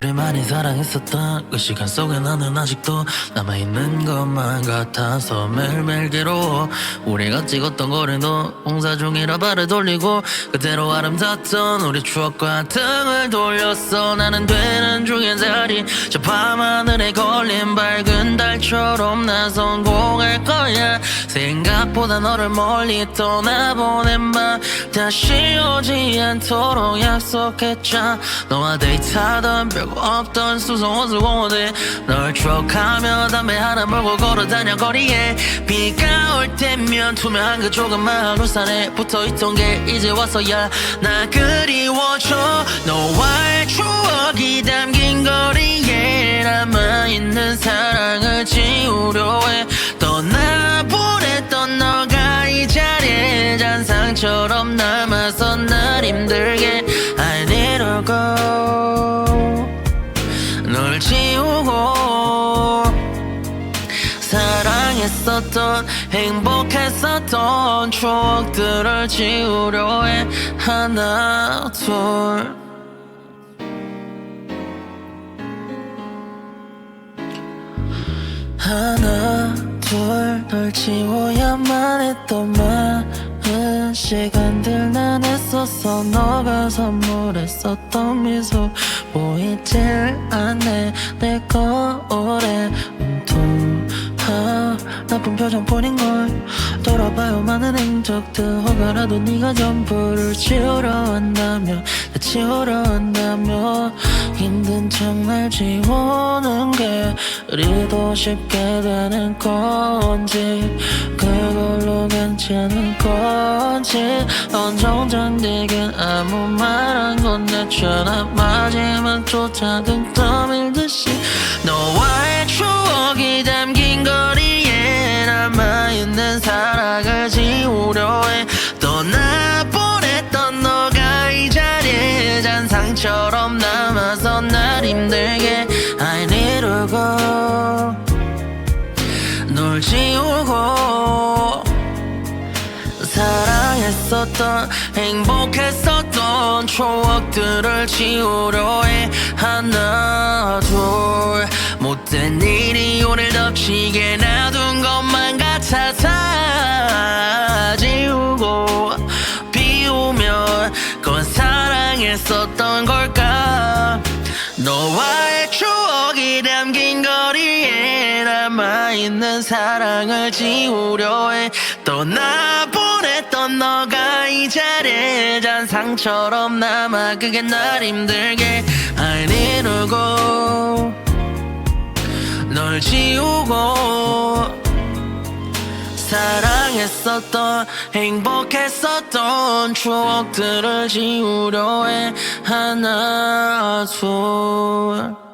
우리 많이 사랑했었던 그 시간 속에 나는 아직도 남아있는 것만 같아서 매일매일 괴로워. 우리가 찍었던 거리도 공사 중이라 발을 돌리고 그대로 아름답던 우리 추억과 등을 돌렸어. 나는 되는 중인 자리 저 밤하늘에 걸린 밝은 달처럼 나 성공할 거야. 생각보다 너를 멀리 떠나보낸 밤 다시 오지 않도록 약속했잖아 너와 데이트하던 별거 없던 수성호수 공원에 널 추억하며 담배 하나 물고 걸어다녀 거리에 비가 올 때면 투명한 그 조그마한 우산에 붙어있던 게 이제 와서야 나 그리워져. 너 잔상처럼 남아서 날 힘들게 I need to go 널 지우고 사랑했었던 행복했었던 추억들을 지우려 해. 하나 둘. 하나 둘. 널 지워야만 했던 많은 시간들 난 했었어. 너가 선물했었던 미소 보이질 않네. 내 거울에 움투하 나쁜 표정 뿐인걸 돌아봐요. 많은 행적들 혹여라도 네가 전부를 지우려 한다면 다 지우려 한다면 힘든 척날 지우는 게 그리도 쉽게 되는 건지. 그걸로 괜찮은 건지 넌 정작 내겐 아무 말안 건네잖아 마지막조차 등 떠밀 듯이 너와의 추억이 담긴 거리에 남아있는 사랑을 지우려 해 떠나보냈던 너가 이 자리에 잔상처럼 남 사랑했었던 행복했었던 추억들을 지우려 해. 하나 둘. 못된 일이 오늘 덮치게 놔둔 것만 같아서 지우고 비우면 그건 사랑했었던 걸까? 너와의 추억이 담긴 거리에 남아있는 사랑을 지우려 해. 너가 이 자리에 잔 상처럼 남아 그게 날 힘들게. to go 널 지우고 사랑했었던 행복했었던 추억들을 지우려 해 하나 둘